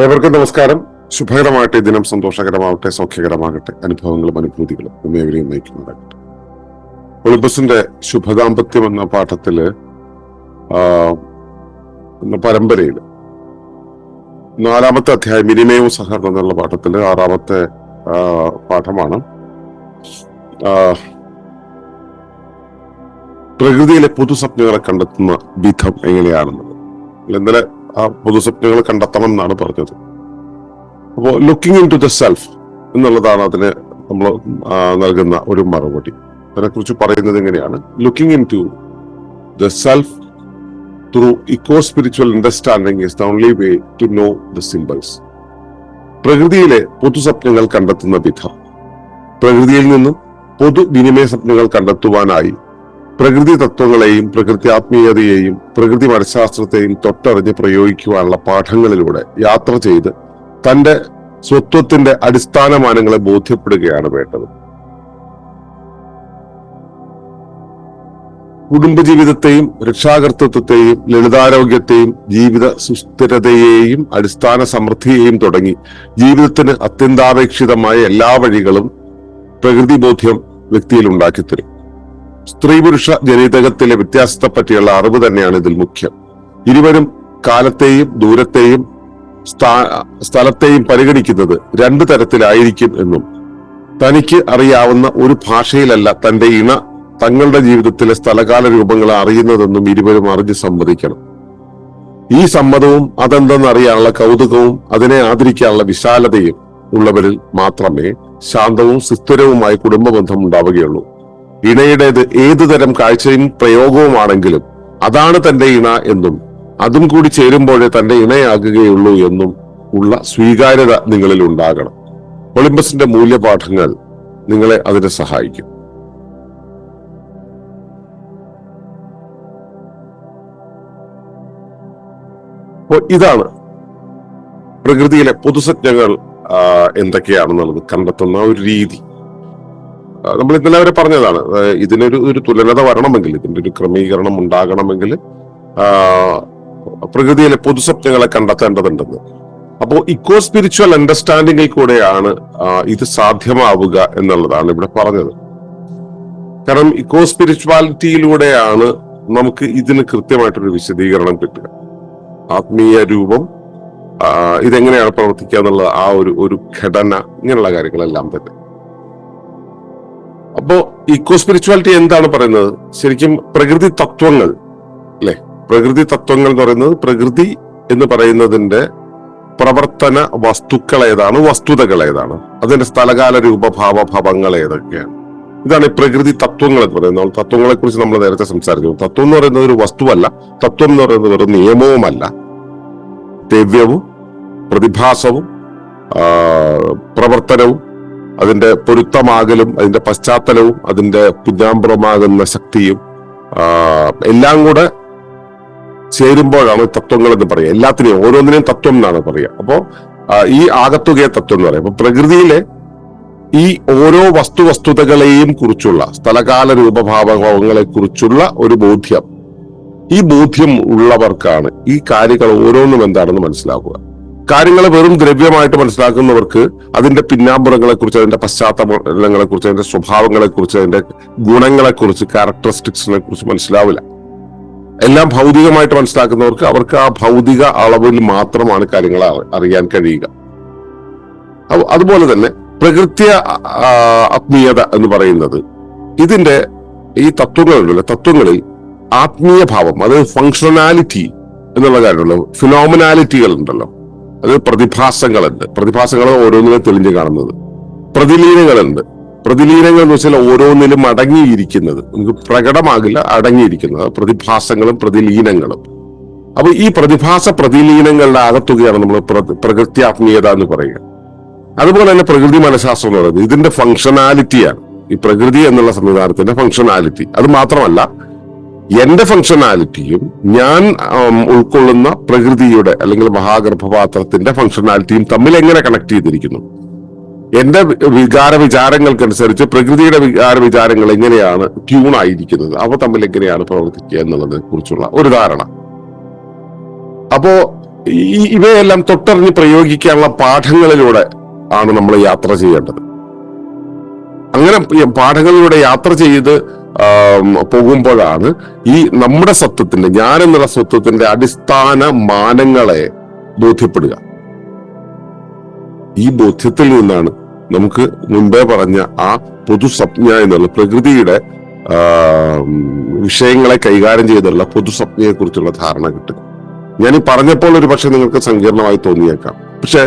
ഏവർക്കും നമസ്കാരം. ശുഭകരമാകട്ടെ ദിനം സന്തോഷകരമാവട്ടെ സൗഖ്യകരമാകട്ടെ അനുഭവങ്ങളും അനുഭൂതികളും ഉമ്മയവരെയും നയിക്കുന്നതാകട്ടെ. ഒളിമ്പസിന്റെ ശുഭദാമ്പത്യം എന്ന പാഠത്തിൽ പരമ്പരയിൽ നാലാമത്തെ അധ്യായം വിനിമയവും സഹകരണം എന്നുള്ള പാഠത്തിൽ ആറാമത്തെ പാഠമാണ്. പ്രകൃതിയിലെ പൊതുസ്വപ്നങ്ങളെ കണ്ടെത്തുന്ന വിധം എങ്ങനെയാണെന്നുള്ളത് ഇന്നലെ ആ പൊതുസ്വപ്നങ്ങൾ കണ്ടെത്തണം എന്നാണ് പറഞ്ഞത്. അപ്പോൾ looking into the self എന്നുള്ളതാണ് അതിന് നമ്മൾ നൽകുന്ന ഒരു മറുപടി. അതിനെക്കുറിച്ച് പറയുന്നത് എങ്ങനെയാണ് looking into the self through eco spiritual understanding is the only way to know the symbols പ്രകൃതിയിലെ പൊതുസ്വപ്നങ്ങൾ കണ്ടെത്തുന്ന വിധം. പ്രകൃതിയിൽ നിന്നും പൊതു വിനിമയ സ്വപ്നങ്ങൾ കണ്ടെത്തുവാനായി പ്രകൃതി തത്വങ്ങളെയും പ്രകൃതി ആത്മീയതയെയും പ്രകൃതി മനഃശാസ്ത്രത്തെയും തൊട്ടറിഞ്ഞ് പ്രയോഗിക്കുവാനുള്ള പാഠങ്ങളിലൂടെ യാത്ര ചെയ്ത് തന്റെ സ്വത്വത്തിന്റെ അടിസ്ഥാനമാനങ്ങളെ ബോധ്യപ്പെടുകയാണ് വേണ്ടത്. കുടുംബജീവിതത്തെയും രക്ഷാകർത്തൃത്വത്തെയും ലളിതാരോഗ്യത്തെയും ജീവിത സുസ്ഥിരതയെയും അടിസ്ഥാന സമൃദ്ധിയെയും തുടങ്ങി ജീവിതത്തിന് അത്യന്താപേക്ഷിതമായ എല്ലാ വഴികളും പ്രകൃതി ബോധ്യം വ്യക്തിയിൽ ഉണ്ടാക്കിത്തരും. സ്ത്രീ പുരുഷ ജനിതകത്തിലെ വ്യത്യാസത്തെ പറ്റിയുള്ള അറിവ് തന്നെയാണ് ഇതിൽ മുഖ്യം. ഇരുവരും കാലത്തെയും ദൂരത്തെയും സ്ഥലത്തെയും പരിഗണിക്കുന്നത് രണ്ടു തരത്തിലായിരിക്കും എന്നും. തനിക്ക് അറിയാവുന്ന ഒരു ഭാഷയിലല്ല തന്റെ ഇണ തങ്ങളുടെ ജീവിതത്തിലെ സ്ഥലകാല രൂപങ്ങളെ അറിയുന്നതെന്നും ഇരുവരും അറിഞ്ഞ് സമ്മതിക്കണം. ഈ സമ്മതവും അതെന്തെന്നറിയാനുള്ള കൗതുകവും അതിനെ ആദരിക്കാനുള്ള വിശാലതയും ഉള്ളവരിൽ മാത്രമേ ശാന്തവും സുസ്ഥിരവുമായ കുടുംബബന്ധം ഉണ്ടാവുകയുള്ളൂ. ഇണയുടേത് ഏതു തരം കാഴ്ചയും പ്രയോഗവുമാണെങ്കിലും അതാണ് തന്റെ ഇണ എന്നും അതും കൂടി ചേരുമ്പോഴേ തന്റെ ഇണയാകുകയുള്ളൂ എന്നും ഉള്ള സ്വീകാര്യത നിങ്ങളിൽ ഉണ്ടാകണം. ഒളിമ്പസിന്റെ മൂല്യപാഠങ്ങൾ നിങ്ങളെ അതിനെ സഹായിക്കും. ഇതാണ് പ്രകൃതിയിലെ പൊതുസജ്ഞങ്ങൾ എന്തൊക്കെയാണെന്നുള്ളത് കണ്ടെത്തുന്ന ഒരു രീതി. നമ്മൾ ഇന്നലെ വരെ പറഞ്ഞതാണ് ഇതിനൊരു ഒരു തുലനത വരണമെങ്കിൽ ഇതിന്റെ ഒരു ക്രമീകരണം ഉണ്ടാകണമെങ്കിൽ പ്രകൃതിയിലെ പൊതുസ്വപ്നങ്ങളെ കണ്ടെത്തേണ്ടതുണ്ടെന്ന്. അപ്പോൾ ഇക്കോ സ്പിരിച്വൽ അണ്ടർസ്റ്റാൻഡിംഗിൽ കൂടെയാണ് ഇത് സാധ്യമാവുക എന്നുള്ളതാണ് ഇവിടെ പറഞ്ഞത്. കാരണം ഇക്കോ സ്പിരിച്വാലിറ്റിയിലൂടെയാണ് നമുക്ക് ഇതിന് കൃത്യമായിട്ടൊരു വിശദീകരണം കിട്ടുക. ആത്മീയ രൂപം ഇതെങ്ങനെയാണ് പ്രവർത്തിക്കുക എന്നുള്ള ആ ഒരു ഒരു ഘടന ഇങ്ങനെയുള്ള കാര്യങ്ങളെല്ലാം തന്നെ. അപ്പോ ഇക്കോ സ്പിരിച്വാലിറ്റി എന്താണ് പറയുന്നത്? ശരിക്കും പ്രകൃതി തത്വങ്ങൾ അല്ലെ? പ്രകൃതി തത്വങ്ങൾ എന്ന് പറയുന്നത് പ്രകൃതി എന്ന് പറയുന്നതിന്റെ പ്രവർത്തന വസ്തുക്കൾ ഏതാണ്? വസ്തുതകൾ ഏതാണ്? അതിന്റെ സ്ഥലകാല രൂപഭാവ ഭവങ്ങൾ ഏതൊക്കെയാണ്? ഇതാണ് ഈ പ്രകൃതി തത്വങ്ങൾ എന്ന് പറയുന്നത്. തത്വങ്ങളെ കുറിച്ച് നമ്മൾ നേരത്തെ സംസാരിച്ചു. തത്വം എന്ന് പറയുന്നത് ഒരു വസ്തുവല്ല. തത്വം എന്ന് പറയുന്നത് ഒരു നിയമവുമല്ല. ദിവ്യവും പ്രതിഭാസവും പ്രവർത്തനവും അതിന്റെ പൊരുത്തമാകലും അതിന്റെ പശ്ചാത്തലവും അതിന്റെ പിന്നാമ്പുറമാകുന്ന ശക്തിയും എല്ലാം കൂടെ ചേരുമ്പോഴാണ് തത്വങ്ങൾ എന്ന് പറയുക. എല്ലാത്തിനെയും ഓരോന്നിനെയും തത്വം എന്നാണ് പറയുക. അപ്പോ ഈ ആകത്തുകയെ തത്വം എന്ന് പറയും അപ്പൊ പ്രകൃതിയിലെ ഈ ഓരോ വസ്തു വസ്തുതകളെയും കുറിച്ചുള്ള സ്ഥലകാല രൂപഭാവങ്ങളെ കുറിച്ചുള്ള ഒരു ബോധ്യം. ഈ ബോധ്യം ഉള്ളവർക്കാണ് ഈ കാര്യങ്ങൾ ഓരോന്നും എന്താണെന്ന് മനസ്സിലാക്കുക. കാര്യങ്ങൾ വെറും ദ്രവ്യമായിട്ട് മനസ്സിലാക്കുന്നവർക്ക് അതിന്റെ പിന്നാമ്പുറങ്ങളെ കുറിച്ച് അതിന്റെ പശ്ചാത്തലങ്ങളെ കുറിച്ച് അതിന്റെ സ്വഭാവങ്ങളെ കുറിച്ച് അതിന്റെ ഗുണങ്ങളെ കുറിച്ച് ക്യാരക്ടറിസ്റ്റിക്സിനെ കുറിച്ച് മനസ്സിലാവില്ല. എല്ലാം ഭൗതികമായിട്ട് മനസ്സിലാക്കുന്നവർക്ക് അവർക്ക് ആ ഭൗതിക അളവിൽ മാത്രമാണ് കാര്യങ്ങൾ അറിയാൻ കഴിയുക. അതുപോലെ തന്നെ പ്രകൃത്യ ആത്മീയത എന്ന് പറയുന്നത് ഇതിന്റെ ഈ തത്വങ്ങളിലുള്ള തത്വങ്ങളിൽ ആത്മീയ ഭാവം അത് ഫങ്ഷണാലിറ്റി എന്നുള്ള കാര്യമുള്ളൂ ഫിനോമിനാലിറ്റികൾ ഉണ്ടല്ലോ അത് പ്രതിഭാസങ്ങളുണ്ട്. പ്രതിഭാസങ്ങൾ ഓരോന്നിലും തെളിഞ്ഞു കാണുന്നത്. പ്രതിലീനങ്ങളുണ്ട് പ്രതിലീനങ്ങൾ എന്ന് വെച്ചാൽ ഓരോന്നിലും അടങ്ങിയിരിക്കുന്നത്. നമുക്ക് പ്രകടമാകില്ല അടങ്ങിയിരിക്കുന്നത്. പ്രതിഭാസങ്ങളും പ്രതിലീനങ്ങളും. അപ്പൊ ഈ പ്രതിഭാസ പ്രതിലീനങ്ങളുടെ ആകത്തുകയാണ് നമ്മൾ പ്ര- പ്രകൃത്യാത്മീയത എന്ന് പറയുക. അതുപോലെ തന്നെ പ്രകൃതി മനഃശാസ്ത്രം എന്ന് പറയുന്നത് ഇതിന്റെ ഫങ്ഷനാലിറ്റിയാണ് ഈ പ്രകൃതി എന്നുള്ള സംവിധാനത്തിന്റെ ഫങ്ഷനാലിറ്റി അത് മാത്രമല്ല എന്റെ ഫങ്ഷനാലിറ്റിയും ഞാൻ ഉൾക്കൊള്ളുന്ന പ്രകൃതിയുടെ അല്ലെങ്കിൽ മഹാഗർഭപാത്രത്തിന്റെ ഫങ്ഷനാലിറ്റിയും തമ്മിൽ എങ്ങനെ കണക്ട് ചെയ്തിരിക്കുന്നു? എന്റെ വികാര വിചാരങ്ങൾക്കനുസരിച്ച് പ്രകൃതിയുടെ വികാര വിചാരങ്ങൾ എങ്ങനെയാണ് ട്യൂൺ ആയിരിക്കുന്നത്? അവ തമ്മിൽ എങ്ങനെയാണ് പ്രവർത്തിക്കുക എന്നുള്ളതിനെ കുറിച്ചുള്ള ഒരു ധാരണ. അപ്പോ ഇവയെല്ലാം തൊട്ടറിഞ്ഞ് പ്രയോഗിക്കാനുള്ള പാഠങ്ങളിലൂടെ ആണ് നമ്മൾ യാത്ര ചെയ്യേണ്ടത്. അങ്ങനെ പാഠങ്ങളിലൂടെ യാത്ര ചെയ്ത് പോകുമ്പോഴാണ് ഈ നമ്മുടെ സത്വത്തിന്റെ ഞാൻ എന്നുള്ള സത്വത്തിന്റെ അടിസ്ഥാന മാനങ്ങളെ ബോധ്യപ്പെടുക. ഈ ബോധ്യത്തിൽ നിന്നാണ് നമുക്ക് മുൻപേ പറഞ്ഞ ആ പൊതുസംജ്ഞ എന്നുള്ള പ്രകൃതിയുടെ വിഷയങ്ങളെ കൈകാര്യം ചെയ്തുള്ള പൊതുസംജ്ഞയെ കുറിച്ചുള്ള ധാരണ കിട്ടുക ഞാൻ ഈ പറഞ്ഞപ്പോൾ ഒരു പക്ഷെ നിങ്ങൾക്ക് സങ്കീർണമായി തോന്നിയേക്കാം. പക്ഷെ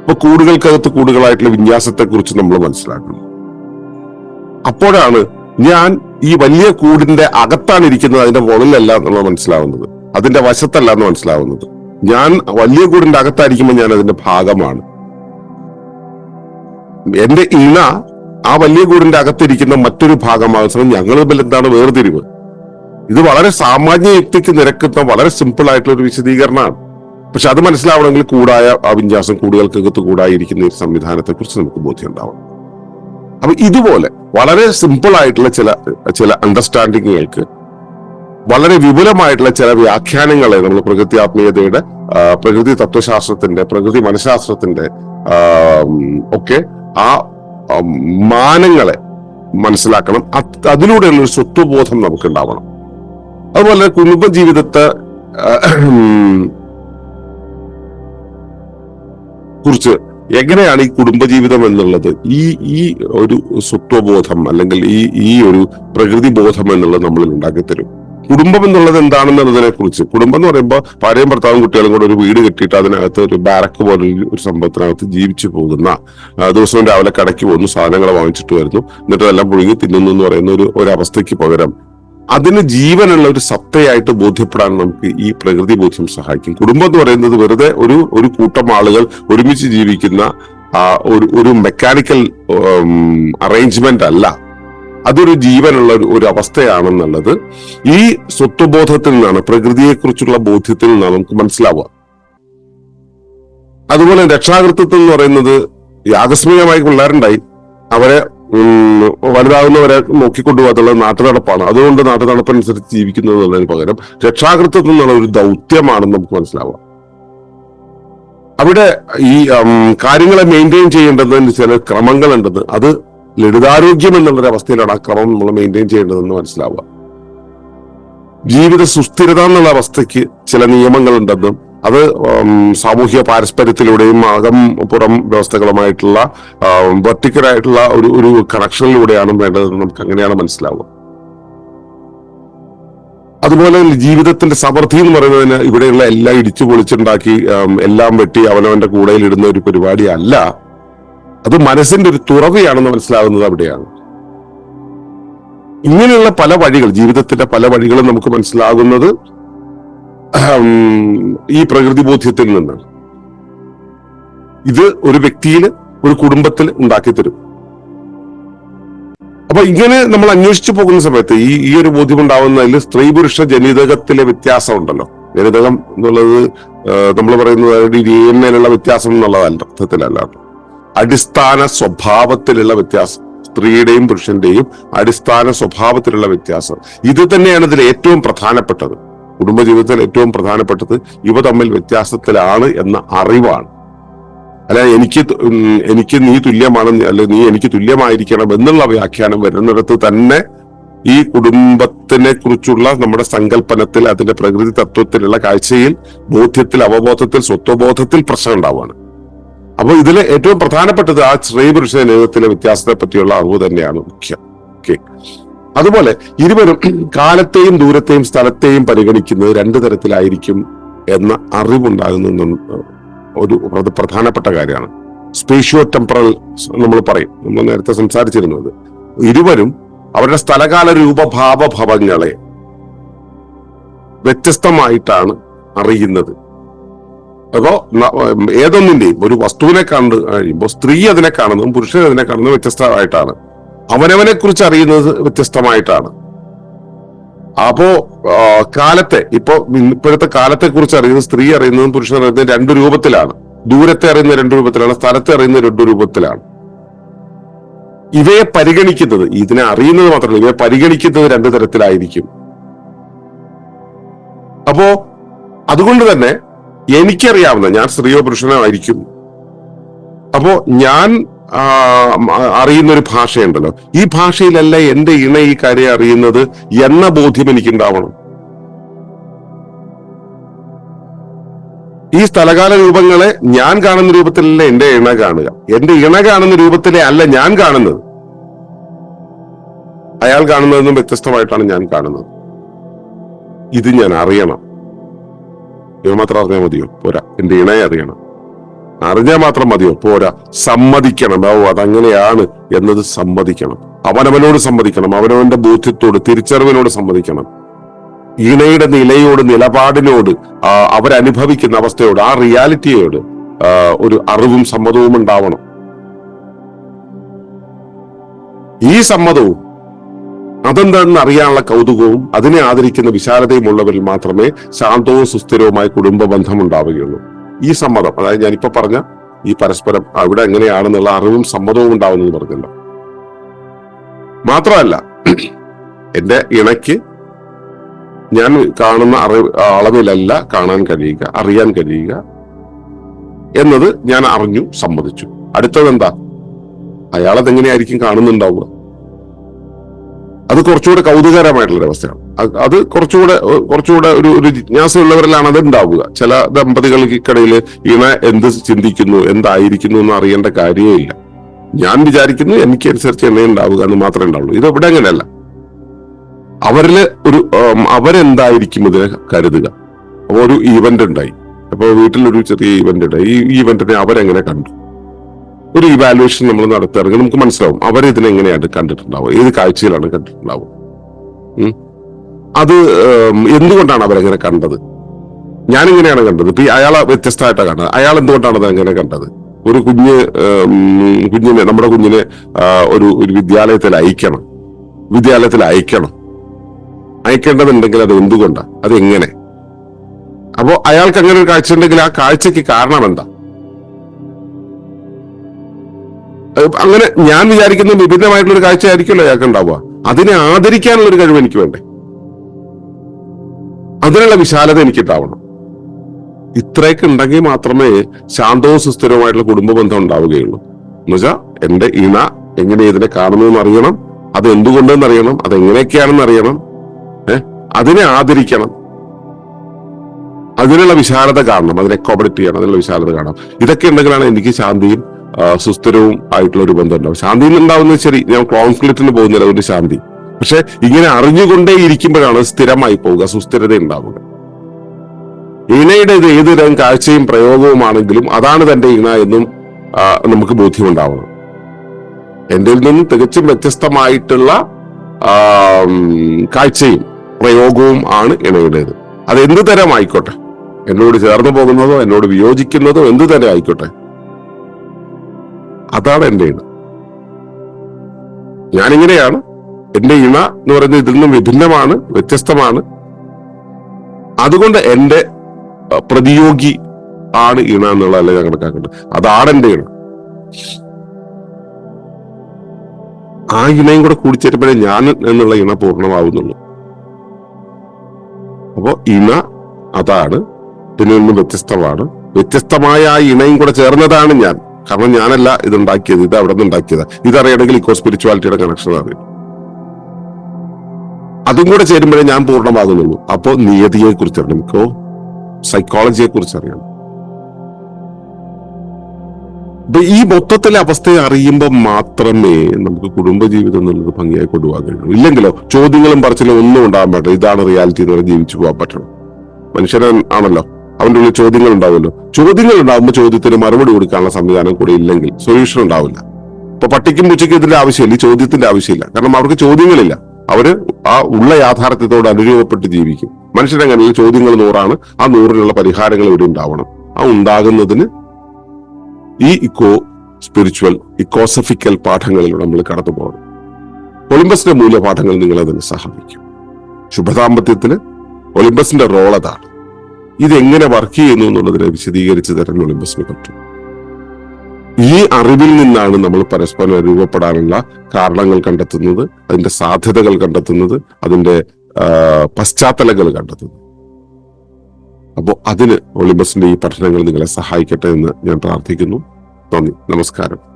ഇപ്പൊ കൂടുകൾക്കകത്ത് കൂടുകളായിട്ടുള്ള വിന്യാസത്തെ കുറിച്ച് നമ്മൾ മനസ്സിലാക്കുന്നു. അപ്പോഴാണ് ഞാൻ ഈ വലിയ കൂടിന്റെ അകത്താണ് ഇരിക്കുന്നത് അതിന്റെ മുകളിലല്ല എന്നുള്ളത് മനസ്സിലാവുന്നത്. അതിന്റെ വശത്തല്ല എന്ന് മനസ്സിലാവുന്നത്. ഞാൻ വലിയ കൂടിന്റെ അകത്തായിരിക്കുമ്പോൾ ഞാൻ അതിന്റെ ഭാഗമാണ്. എന്റെ ഇണ ആ വലിയ കൂടിന്റെ അകത്തിരിക്കുന്ന മറ്റൊരു ഭാഗമാകുന്ന സമയം ഞങ്ങൾ തമ്മിൽ എന്താണ് വേർതിരിവ്? ഇത് വളരെ സാമാന്യ യുക്തിക്ക് നിരക്കുന്ന വളരെ സിമ്പിൾ ആയിട്ടുള്ള ഒരു വിശദീകരണമാണ്. പക്ഷെ അത് മനസ്സിലാവണമെങ്കിൽ കൂടായ ആ വിന്യാസം കൂടുകൾക്കകത്ത് കൂടായിരിക്കുന്ന ഒരു സംവിധാനത്തെ കുറിച്ച് നമുക്ക് ബോധ്യം ഉണ്ടാവണം. അപ്പൊ ഇതുപോലെ വളരെ സിമ്പിൾ ആയിട്ടുള്ള ചില ചില അണ്ടർസ്റ്റാൻഡിങ്ങുകൾക്ക് വളരെ വിപുലമായിട്ടുള്ള ചില വ്യാഖ്യാനങ്ങളെ നമ്മൾ പ്രകൃതി ആത്മീയതയുടെ പ്രകൃതി തത്വശാസ്ത്രത്തിന്റെ പ്രകൃതി മനഃശാസ്ത്രത്തിന്റെ ഒക്കെ ആ മാനങ്ങളെ മനസ്സിലാക്കണം. അത് അതിലൂടെയുള്ള ഒരു സ്വത്വബോധം നമുക്ക് ഉണ്ടാവണം അതുപോലെ കുടുംബ ജീവിതത്തെ കുറിച്ച് എങ്ങനെയാണ് ഈ കുടുംബജീവിതം എന്നുള്ളത്? ഈ ഈ ഒരു സ്വത്വബോധം അല്ലെങ്കിൽ ഈ ഈ ഒരു പ്രകൃതി ബോധം എന്നുള്ളത് നമ്മളിൽ ഉണ്ടാക്കി തരും കുടുംബം എന്നുള്ളത് എന്താണെന്നുള്ളതിനെ കുറിച്ച് കുടുംബം എന്ന് പറയുമ്പോൾ ഭാര്യയും ഭർത്താവും കുട്ടികളും കൂടെ ഒരു വീട് കെട്ടിയിട്ട് അതിനകത്ത് ഒരു ബാരക്ക് പോലെ ഒരു- സംഭവത്തിനകത്ത് ജീവിച്ചു പോകുന്ന ദിവസവും രാവിലെ കടയ്ക്ക് പോകുന്നു സാധനങ്ങൾ വാങ്ങിച്ചിട്ട് വരുന്നു. എന്നിട്ട് അതെല്ലാം പുഴുങ്ങി തിന്നുന്നു എന്ന് പറയുന്ന ഒരു ഒരു അവസ്ഥയ്ക്ക് പകരം അതിന് ജീവനുള്ള ഒരു സത്തയായിട്ട് ബോധ്യപ്പെടാൻ നമുക്ക് ഈ പ്രകൃതി ബോധ്യം സഹായിക്കും. കുടുംബം എന്ന് പറയുന്നത് വെറുതെ ഒരു ഒരു കൂട്ടം ആളുകൾ ഒരുമിച്ച് ജീവിക്കുന്ന ഒരു ഒരു മെക്കാനിക്കൽ അറേഞ്ച്മെന്റ് അല്ല. അതൊരു ജീവനുള്ള ഒരു അവസ്ഥയാണെന്നുള്ളത് ഈ സ്വത്വബോധത്തിൽ നിന്നാണ് പ്രകൃതിയെക്കുറിച്ചുള്ള ബോധ്യത്തിൽ നിന്നാണ് നമുക്ക് മനസ്സിലാവുക. അതുപോലെ രക്ഷാകൃത്വത്വം എന്ന് പറയുന്നത് ആകസ്മികമായി പിള്ളേരുണ്ടായി. അവരെ വലുതാകുന്നവരെ നോക്കിക്കൊണ്ടുപോകാത്തുള്ളത് നാട്ടുനടപ്പാണ്. അതുകൊണ്ട് നാട്ടുനടപ്പനുസരിച്ച് ജീവിക്കുന്നത് എന്നുള്ളതിന് പകരം രക്ഷാകൃത്വം എന്നുള്ള ഒരു ദൗത്യമാണെന്ന് നമുക്ക് മനസ്സിലാവാം. അവിടെ ഈ കാര്യങ്ങളെ മെയിന്റെയിൻ ചെയ്യേണ്ടതിന് ചില ക്രമങ്ങളുണ്ടെന്ന് അത് ലളിതാരോഗ്യം എന്നുള്ളൊരു അവസ്ഥയിലാണ് ആ ക്രമം നമ്മൾ മെയിന്റെയിൻ ചെയ്യേണ്ടതെന്ന് മനസ്സിലാവുക. ജീവിത സുസ്ഥിരത എന്നുള്ള അവസ്ഥയ്ക്ക് ചില നിയമങ്ങളുണ്ടെന്നും അത് സാമൂഹ്യ പാരസ്പര്യത്തിലൂടെയും അകം പുറം വ്യവസ്ഥകളുമായിട്ടുള്ള വെർട്ടിക്കലായിട്ടുള്ള ഒരു ഒരു കണക്ഷനിലൂടെയാണ് വേണ്ടതെന്ന് നമുക്ക് അങ്ങനെയാണ് മനസ്സിലാവുക. അതുപോലെ ജീവിതത്തിന്റെ സമൃദ്ധി എന്ന് പറയുന്നതിന് ഇവിടെയുള്ള എല്ലാം ഇടിച്ചു പൊളിച്ചുണ്ടാക്കി എല്ലാം വെട്ടി അവനവന്റെ കൂടയിൽ ഇടുന്ന ഒരു പരിപാടി അല്ല. അത് മനസ്സിന്റെ ഒരു തുറവിയാണെന്ന് മനസ്സിലാകുന്നത് അവിടെയാണ്. ഇങ്ങനെയുള്ള പല വഴികൾ ജീവിതത്തിന്റെ പല വഴികളും നമുക്ക് മനസ്സിലാകുന്നത് ഈ പ്രകൃതി ബോധ്യത്തിൽ നിന്നാണ് ഇത് ഒരു വ്യക്തിയിൽ ഒരു കുടുംബത്തിൽ ഉണ്ടാക്കി തരും. അപ്പൊ ഇങ്ങനെ നമ്മൾ അന്വേഷിച്ചു പോകുന്ന സമയത്ത് ഈ ഈ ഒരു ബോധ്യം ഉണ്ടാവുന്നതിൽ സ്ത്രീ പുരുഷ ജനിതകത്തിലെ വ്യത്യാസം ഉണ്ടല്ലോ ജനിതകം എന്നുള്ളത് നമ്മൾ പറയുന്നത് ഡി വ്യത്യാസം എന്നുള്ളതല്ല അർത്ഥത്തിലല്ല. അടിസ്ഥാന സ്വഭാവത്തിലുള്ള വ്യത്യാസം സ്ത്രീയുടെയും പുരുഷന്റെയും അടിസ്ഥാന സ്വഭാവത്തിലുള്ള വ്യത്യാസം. ഇത് തന്നെയാണ് ഇതിൽ ഏറ്റവും പ്രധാനപ്പെട്ടത്. കുടുംബജീവിതത്തിൽ ഏറ്റവും പ്രധാനപ്പെട്ടത് ഇവ തമ്മിൽ വ്യത്യാസത്തിലാണ് എന്ന അറിവാണ്. അല്ല എനിക്ക് എനിക്ക് നീ തുല്യമാണ് അല്ലെ നീ എനിക്ക് തുല്യമായിരിക്കണം എന്നുള്ള വ്യാഖ്യാനം വരുന്നിടത്ത് തന്നെ ഈ കുടുംബത്തിനെ കുറിച്ചുള്ള നമ്മുടെ സങ്കല്പനത്തിൽ അതിന്റെ പ്രകൃതി തത്വത്തിലുള്ള കാഴ്ചയിൽ ബോധ്യത്തിൽ അവബോധത്തിൽ സ്വത്വബോധത്തിൽ പ്രശ്നം ഉണ്ടാവുകയാണ്. അപ്പൊ ഇതിലെ ഏറ്റവും പ്രധാനപ്പെട്ടത് ആ സ്ത്രീ പുരുഷ നേതൃത്വത്തിലെ വ്യത്യാസത്തെ പറ്റിയുള്ള അറിവ് തന്നെയാണ് മുഖ്യം. ഓക്കെ. അതുപോലെ ഇരുവരും കാലത്തെയും ദൂരത്തെയും സ്ഥലത്തെയും പരിഗണിക്കുന്നത് രണ്ടു തരത്തിലായിരിക്കും എന്ന അറിവുണ്ടാകുന്ന ഒരു പ്രധ- പ്രധാനപ്പെട്ട കാര്യമാണ്. സ്പേഷ്യോ ടെമ്പറൽ നമ്മൾ പറയും. നമ്മൾ നേരത്തെ സംസാരിച്ചിരുന്നത് ഇരുവരും അവരുടെ സ്ഥലകാല രൂപഭാവഭവങ്ങളെ വ്യത്യസ്തമായിട്ടാണ് അറിയുന്നത്. അപ്പോ ഏതൊന്നിന്റെയും ഒരു വസ്തുവിനെ കണ്ടു കഴിയുമ്പോൾ സ്ത്രീ അതിനെ കാണുന്നതും പുരുഷൻ അതിനെ കാണുന്നതും വ്യത്യസ്തമായിട്ടാണ്. അവനവനെ കുറിച്ച് അറിയുന്നത് വ്യത്യസ്തമായിട്ടാണ്. അപ്പോ കാലത്തെ ഇപ്പോ ഇപ്പോഴത്തെ കാലത്തെ കുറിച്ച് അറിയുന്നത് സ്ത്രീ അറിയുന്നതും പുരുഷൻ അറിയുന്നതും രണ്ടു രൂപത്തിലാണ്. ദൂരത്തെ അറിയുന്ന രണ്ടു രൂപത്തിലാണ് സ്ഥലത്തെ അറിയുന്ന രണ്ടു രൂപത്തിലാണ്. ഇവയെ പരിഗണിക്കുന്നത് ഇതിനെ അറിയുന്നത് മാത്രമല്ല ഇവയെ പരിഗണിക്കുന്നത് രണ്ടു തരത്തിലായിരിക്കും. അപ്പോ അതുകൊണ്ട് തന്നെ എനിക്കറിയാവുന്ന ഞാൻ സ്ത്രീയോ പുരുഷനോ ആയിരിക്കും. അപ്പോ ഞാൻ അറിയുന്ന ഒരു ഭാഷയുണ്ടല്ലോ. ഈ ഭാഷയിലല്ല എന്റെ ഇണ ഈ കാര്യം അറിയുന്നത് എന്ന ബോധ്യം എനിക്കുണ്ടാവണം. ഈ സ്ഥലകാല രൂപങ്ങളെ ഞാൻ കാണുന്ന രൂപത്തിലല്ല എന്റെ ഇണ കാണുക. എന്റെ ഇണ കാണുന്ന രൂപത്തിലെ അല്ല ഞാൻ കാണുന്നത്. അയാൾ കാണുന്നതെന്നും വ്യത്യസ്തമായിട്ടാണ് ഞാൻ കാണുന്നത്. ഇത് ഞാൻ അറിയണം. ഇത് മാത്രം അറിഞ്ഞാൽ മതിയോ? പോരാ. എന്റെ ഇണയെ അറിയണം. അറിഞ്ഞാൽ മാത്രം മതിയോ? പോരാ. സമ്മതിക്കണം. ഓ അതങ്ങനെയാണ് എന്നത് സമ്മതിക്കണം. അവനവനോട് സമ്മതിക്കണം. അവനവന്റെ ബോധ്യത്തോട് തിരിച്ചറിവിനോട് സമ്മതിക്കണം. ഇണയുടെ നിലയോട് നിലപാടിനോട് അവരനുഭവിക്കുന്ന അവസ്ഥയോട് ആ റിയാലിറ്റിയോട് ഒരു അറിവും സമ്മതവും ഉണ്ടാവണം. ഈ സമ്മതവും അതെന്താണെന്ന് അറിയാനുള്ള കൗതുകവും അതിനെ ആദരിക്കുന്ന വിശാലതയും ഉള്ളവരിൽ മാത്രമേ ശാന്തവും സുസ്ഥിരവുമായ കുടുംബ ബന്ധം ഉണ്ടാവുകയുള്ളൂ ഈ സമ്മതം അതായത് ഞാനിപ്പോ പറഞ്ഞ ഈ പരസ്പരം അവിടെ എങ്ങനെയാണെന്നുള്ള അറിവും സമ്മതവും ഉണ്ടാവുമെന്ന് പറഞ്ഞല്ലോ. മാത്രമല്ല എന്റെ ഇണയ്ക്ക് ഞാൻ കാണുന്ന അറിവ് അളവിലല്ല കാണാൻ കഴിയുക അറിയാൻ കഴിയുക എന്നത് ഞാൻ അറിഞ്ഞു സമ്മതിച്ചു. അടുത്തതെന്താ അയാൾ അതെങ്ങനെയായിരിക്കും കാണുന്നുണ്ടാവുക? അത് കുറച്ചുകൂടെ കൗതുകകരമായിട്ടുള്ള അവസ്ഥയാണ്. അത് കുറച്ചുകൂടെ കുറച്ചുകൂടെ ഒരു ഒരു ജിജ്ഞാസയുള്ളവരിലാണ് അത് ഉണ്ടാവുക ചില ദമ്പതികൾക്കിടയിൽ ഇണ എന്ത് ചിന്തിക്കുന്നു എന്തായിരിക്കുന്നു എന്ന് അറിയേണ്ട കാര്യമേ ഇല്ല. ഞാൻ വിചാരിക്കുന്നു എനിക്കനുസരിച്ച് എണ്ണ ഉണ്ടാവുക എന്ന് മാത്രമേ ഉണ്ടാവുള്ളൂ. ഇത് ഇവിടെ അങ്ങനെയല്ല. അവരിൽ ഒരു അവരെന്തായിരിക്കും ഇതിനെ കരുതുക? അപ്പൊ ഒരു ഈവന്റ് ഉണ്ടായി. അപ്പൊ വീട്ടിലൊരു ചെറിയ ഈവന്റ് ഉണ്ടായി. ഈ ഈവന്റിനെ അവരെങ്ങനെ കണ്ടു? ഒരു ഇവാലുവേഷൻ നമ്മൾ നടത്തുകയാണെങ്കിൽ നമുക്ക് മനസ്സിലാവും അവരിതിനെ എങ്ങനെയാണ് കണ്ടിട്ടുണ്ടാവുക ഏത് കാഴ്ചയിലാണ് കണ്ടിട്ടുണ്ടാവുക. അത് എന്തുകൊണ്ടാണ് അവരങ്ങനെ കണ്ടത്? ഞാനിങ്ങനെയാണ് കണ്ടത്? ഇപ്പൊ അയാളെ വ്യത്യസ്തമായിട്ടാണ് കണ്ടത് അയാൾ എന്തുകൊണ്ടാണ് അത് അങ്ങനെ കണ്ടത്? ഒരു കുഞ്ഞ് കുഞ്ഞിനെ നമ്മുടെ കുഞ്ഞിനെ ഒരു ഒരു വിദ്യാലയത്തിൽ അയക്കണം. വിദ്യാലയത്തിൽ അയക്കണം. അയക്കേണ്ടതുണ്ടെങ്കിൽ അത് എന്തുകൊണ്ടാണ് അത് എങ്ങനെ അപ്പോ അയാൾക്ക് അങ്ങനെ ഒരു കാഴ്ച ഉണ്ടെങ്കിൽ ആ കാഴ്ചക്ക് കാരണം എന്താ? അങ്ങനെ ഞാൻ വിചാരിക്കുന്ന വിഭിന്നമായിട്ടുള്ള ഒരു കാഴ്ച ആയിരിക്കുമല്ലോ അയാൾക്ക് ഉണ്ടാവുക അതിനെ ആദരിക്കാനുള്ള ഒരു കഴിവ് എനിക്ക് വേണ്ടേ? അതിനുള്ള വിശാലത എനിക്ക് ഉണ്ടാവണം ഇത്രയൊക്കെ ഉണ്ടെങ്കിൽ മാത്രമേ ശാന്തവും സുസ്ഥിരവുമായിട്ടുള്ള കുടുംബ ബന്ധം ഉണ്ടാവുകയുള്ളൂ. എന്നുവെച്ചാൽ എന്റെ ഇണ എങ്ങനെ ഇതിനെ കാണുന്നു എന്ന് അറിയണം അത് എന്തുകൊണ്ടെന്ന് അറിയണം അത് എങ്ങനെയൊക്കെയാണെന്ന് അറിയണം ഏഹ് അതിനെ ആദരിക്കണം. അതിനുള്ള വിശാലത കാണണം അതിനെ അക്കോമഡേറ്റ് ചെയ്യണം അതിനുള്ള വിശാലത കാണണം. ഇതൊക്കെ ഉണ്ടെങ്കിലാണ് എനിക്ക് ശാന്തിയും സുസ്ഥിരവും ആയിട്ടുള്ള ഒരു ബന്ധം ഉണ്ടാവും. ശാന്തി ഉണ്ടാവുന്നത് ശരി ഞാൻ കോൺഫ്ലിക്റ്റിന് പോകുന്നില്ല അതുകൊണ്ട് ശാന്തി. പക്ഷെ ഇങ്ങനെ അറിഞ്ഞുകൊണ്ടേ ഇരിക്കുമ്പോഴാണ് സ്ഥിരമായി പോവുക സുസ്ഥിരത ഉണ്ടാവുക. ഇണയുടെ ഏത് തരം കാഴ്ചയും പ്രയോഗവുമാണെങ്കിലും അതാണ് തന്റെ ഇണ എന്നും നമുക്ക് ബോധ്യമുണ്ടാവണം എന്റെ നിന്നും തികച്ചും വ്യത്യസ്തമായിട്ടുള്ള കാഴ്ചയും പ്രയോഗവും ആണ് ഇണയുടേത്. അത് എന്ത് തരം ആയിക്കോട്ടെ? എന്നോട് ചേർന്ന് പോകുന്നതോ എന്നോട് വിയോജിക്കുന്നതോ എന്ത് തന്നെ ആയിക്കോട്ടെ? അതാണ് എന്റെ ഇണ. ഞാനിങ്ങനെയാണ്. എന്റെ ഇണ എന്ന് പറയുന്നത് ഇതിൽ നിന്നും വിഭിന്നമാണ് വ്യത്യസ്തമാണ്. അതുകൊണ്ട് എന്റെ പ്രതിയോഗി ആണ് ഇണ എന്നുള്ളതല്ല ഞാൻ കണക്കാക്കേണ്ടത് അതാണ് എന്റെ ഇണ. ആ ഇണയും കൂടെ കൂടിച്ചേരുമ്പോഴേ ഞാൻ എന്നുള്ള ഇണ പൂർണമാവുന്നുള്ളൂ. അപ്പോ ഇണ അതാണ് ഇതിൽ നിന്നും വ്യത്യസ്തമാണ്. വ്യത്യസ്തമായ ആ ഇണയും കൂടെ ചേർന്നതാണ് ഞാൻ. കാരണം ഞാനല്ല ഇതുണ്ടാക്കിയത് ഇത് അവിടെ നിന്ന് ഉണ്ടാക്കിയത് ഇതറിയണമെങ്കിൽ ഇക്കോ സ്പിരിച്വാലിറ്റിയുടെ കണക്ഷൻ അറിയും അതും കൂടെ ചേരുമ്പോഴേ ഞാൻ പൂർണമാകുന്നുള്ളൂ. അപ്പോ നിയതിയെ കുറിച്ച് അറിയണം ഇക്കോ സൈക്കോളജിയെ കുറിച്ച് അറിയണം അപ്പൊ ഈ മൊത്തത്തിലെ അവസ്ഥയെ അറിയുമ്പോൾ മാത്രമേ നമുക്ക് കുടുംബജീവിതം എന്നുള്ളത് ഭംഗിയായി കൊണ്ടുപോകാൻ കഴിയൂ. ഇല്ലെങ്കിലോ ചോദ്യങ്ങളും പറച്ചിലും ഒന്നും ഉണ്ടാകാൻ പറ്റില്ല ഇതാണ് റിയാലിറ്റി എന്ന് പറഞ്ഞ് ജീവിച്ചു പോകാൻ പറ്റണം. മനുഷ്യൻ ആണല്ലോ. അവന്റെ ഉള്ളിൽ ചോദ്യങ്ങൾ ഉണ്ടാവുമല്ലോ. ചോദ്യങ്ങൾ ഉണ്ടാകുമ്പോൾ ചോദ്യത്തിന് മറുപടി കൊടുക്കാനുള്ള സംവിധാനം കൂടെ ഇല്ലെങ്കിൽ സൊല്യൂഷൻ ഉണ്ടാവില്ല. ഇപ്പൊ പട്ടിക്കും പൂച്ചയ്ക്കും ഇതിന്റെ ആവശ്യമില്ല ഈ ചോദ്യത്തിന്റെ ആവശ്യമില്ല. കാരണം അവർക്ക് ചോദ്യങ്ങളില്ല. അവർ ആ ഉള്ള യാഥാർത്ഥ്യത്തോട് അനുരൂപപ്പെട്ട് ജീവിക്കും. മനുഷ്യരങ്ങനെ ചോദ്യങ്ങൾ നൂറാണ് ആ നൂറിലുള്ള പരിഹാരങ്ങൾ ഇവിടെ ഉണ്ടാവണം. ആ ഉണ്ടാകുന്നതിന് ഈ ഇക്കോ സ്പിരിച്വൽ ഇക്കോസഫിക്കൽ പാഠങ്ങളിലൂടെ നമ്മൾ കടന്നു പോകണം. ഒളിമ്പസിന്റെ മൂല്യപാഠങ്ങൾ നിങ്ങളെ സഹായിക്കും. ശുഭദാമ്പത്യത്തിന് ഒളിമ്പസിന്റെ റോൾ അതാണ്. ഇത് എങ്ങനെ വർക്ക് ചെയ്യുന്നു എന്നുള്ളതിനെ വിശദീകരിച്ച് തരാൻ ഒളിമ്പസിന് പറ്റും. ഈ അറിവിൽ നിന്നാണ് നമ്മൾ പരസ്പരം രൂപപ്പെടാനുള്ള കാരണങ്ങൾ കണ്ടെത്തുന്നത് അതിന്റെ സാധ്യതകൾ കണ്ടെത്തുന്നത് അതിന്റെ പശ്ചാത്തലങ്ങൾ കണ്ടെത്തുന്നത്. അപ്പോൾ അതിന് ഒളിമ്പസിന്റെ ഈ പഠനങ്ങൾ നിങ്ങളെ സഹായിക്കട്ടെ എന്ന് ഞാൻ പ്രാർത്ഥിക്കുന്നു. നന്ദി. നമസ്കാരം.